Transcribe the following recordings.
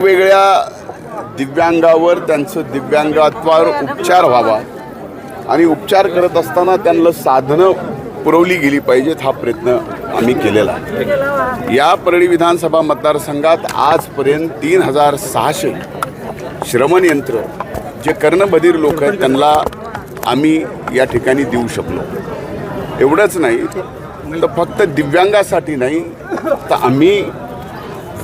वेगवेगळ्या दिव्यांगावर त्यांचं दिव्यांगत्वावर उपचार व्हावा. आणि उपचार करत असताना त्यांना साधनं पुरवली गेली पाहिजेत हा प्रयत्न आम्ही केलेला या परळी विधानसभा मतदारसंघात आजपर्यंत तीन हजार सहाशे श्रमणयंत्र जे कर्णबधीर लोक आहेत त्यांना आम्ही या ठिकाणी देऊ शकलो. एवढंच नाही तर फक्त दिव्यांगासाठी नाही तर आम्ही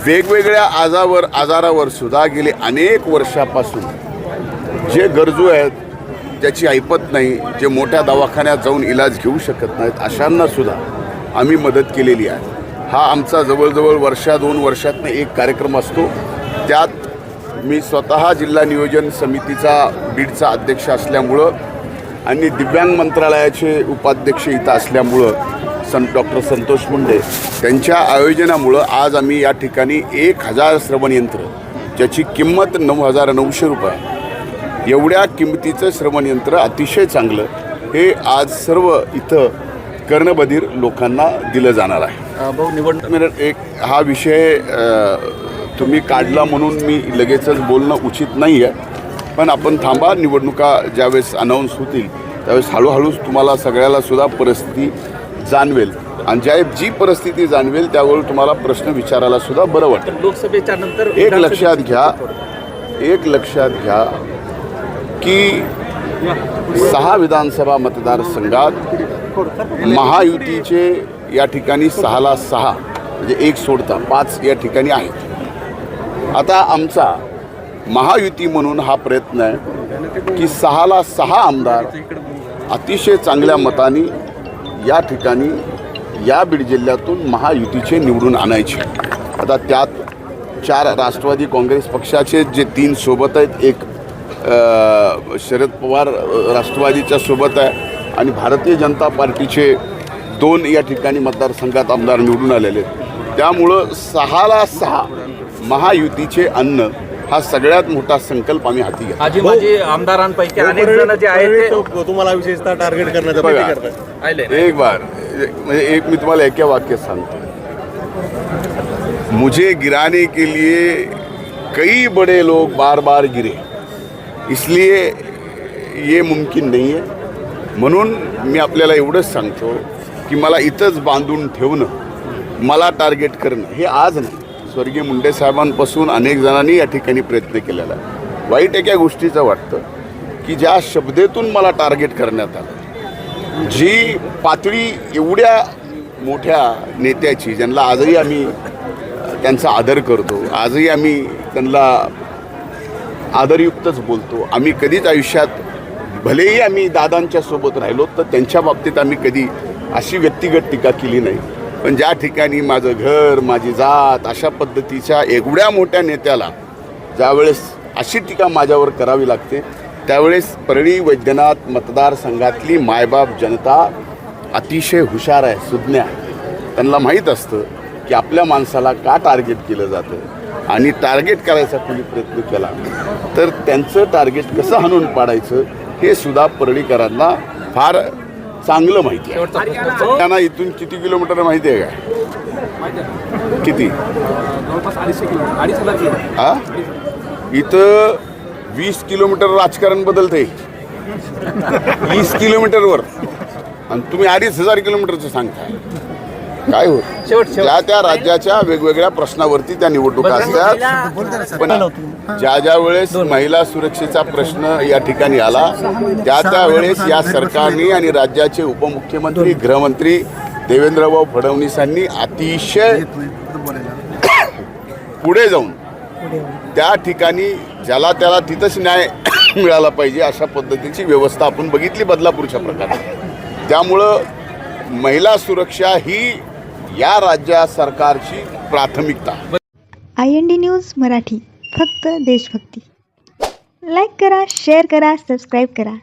वेगवेगळ्या आजावर आजारावर सुद्धा गेले अनेक वर्षापासून. जे गरजू आहेत ज्याची ऐपत नाही जे मोठ्या दवाखान्यात जाऊन इलाज घेऊ शकत नाहीत अशांना सुद्धा आम्ही मदत केलेली आहे. हा आमचा जवळजवळ वर्षा दोन वर्षातनं एक कार्यक्रम असतो. त्यात मी स्वतः जिल्हा नियोजन समितीचा बीडचा अध्यक्ष असल्यामुळं आणि दिव्यांग मंत्रालयाचे उपाध्यक्ष इथं असल्यामुळं सं डॉक्टर संतोष मुंडे त्यांच्या आयोजनामुळं आज आम्ही या ठिकाणी एक हजार श्रवण यंत्र ज्याची किंमत नऊ हजार नऊशे रुपये. एवढ्या किमतीचं श्रवण यंत्र अतिशय चांगलं. हे आज सर्व इथं कर्णबधीर लोकांना दिलं जाणार आहे. भाऊ निवडणूक एक हा विषय तुम्ही काढला म्हणून मी लगेचच बोलणं उचित नाही आहे पण आपण थांबा निवडणुका ज्यावेळेस अनाऊन्स होतील त्यावेळेस हळूहळू तुम्हाला सगळ्याला सुद्धा परिस्थिती जाणवेल. आणि ज्या जी परिस्थिती जाणवेल त्यावेळी तुम्हाला प्रश्न विचारायला सुद्धा बरं वाटेल. लोकसभेच्या नंतर एक लक्षात घ्या. एक लक्षात घ्या की सहा विधानसभा मतदारसंघात महायुतीचे या ठिकाणी सहाला सहा म्हणजे एक सोडता पाच या ठिकाणी आहेत. आता आमचा महायुती म्हणून हा प्रयत्न आहे की सहाला सहा आमदार अतिशय चांगल्या मताने या ठिकाणी या बीड जिल्ह्यातून महायुतीचे निवडून आणायचे. आता त्यात चार राष्ट्रवादी काँग्रेस पक्षाचे जे तीन सोबत आहेत एक शरद पवार राष्ट्रवादीच्या सोबत आहे आणि भारतीय जनता पार्टीचे दोन या ठिकाणी मतदारसंघात आमदार निवडून आलेले आहेत. त्यामुळं सहाला सहा महायुतीचे अन्न हा सगळ्यात मोठा संकल्प आम्ही हाती आजी माजी आमदारांपैकी अनेक जण जे आहेत ते तुम्हाला विशेषतः टार्गेट करण्याचा बघा. प्रयत्न करतात आले एक बार म्हणजे एक मी तुम्हाला एका वाक्यात सांगतो. मुझे गिराने के लिए कई बड़े लोग बार बार गिरे. इसलिए ये मुमकिन नहीं है. म्हणून मी आपल्याला एवढंच सांगतो की मला इथंच बांधून ठेवणं मला टार्गेट करणं हे आज नाही. स्वर्गीय मुंडे साहेबांपासून अनेक जणांनी या ठिकाणी प्रयत्न केलेला आहे. वाईट एका गोष्टीचं वाटतं की ज्या शब्देतून मला टार्गेट करण्यात आलं जी पातळी एवढ्या मोठ्या नेत्याची ज्यांना आजही आम्ही त्यांचा आदर करतो आजही आम्ही त्यांना आदरयुक्तच बोलतो आम्ही कधीच आयुष्यात भलेही आम्ही दादांच्या सोबत राहिलो तर त्यांच्या बाबतीत आम्ही कधी अशी व्यक्तिगत टीका केली नाही. पण ज्या ठिकाणी माझं घर माझी जात अशा पद्धतीच्या एवढ्या मोठ्या नेत्याला ज्यावेळेस अशी टीका माझ्यावर करावी लागते त्यावेळेस परळी वैद्यनाथ मतदारसंघातली मायबाप जनता अतिशय हुशार आहे सुज्ञ आहे. त्यांना माहीत असतं की आपल्या माणसाला का टार्गेट केलं जातं आणि टार्गेट करायचा कोणी प्रयत्न केला? तर त्यांचं टार्गेट कसं हाणून पाडायचं हे सुद्धा परळीकरांना फार चांगलं माहिती आहे. त्यांना इथून किती किलोमीटर माहिती आहे का? किती? हा इथं वीस किलोमीटर राजकारण बदलते वीस किलोमीटरवर. आणि तुम्ही अडीच हजार किलोमीटरचं सांगताय. काय होत शेवट शेवट. ज्या त्या राज्याच्या वेगवेगळ्या प्रश्नावरती त्या निवडणुका असतात. पण ज्या ज्या वेळेस महिला सुरक्षेचा प्रश्न या ठिकाणी आला त्या त्या वेळेस या सरकारने आणि राज्याचे उपमुख्यमंत्री गृहमंत्री देवेंद्रभाऊ फडणवीसांनी अतिशय पुढे जाऊन त्या ठिकाणी ज्याला त्याला तिथंच न्याय मिळाला पाहिजे अशा पद्धतीची व्यवस्था आपण बघितली बदलापूरच्या प्रकारे त्यामुळं महिला सुरक्षा ही या राज्य सरकारची प्राथमिकता. I N D news Marathi फक्त देशभक्ती. लाईक करा शेअर करा सबस्क्राईब करा.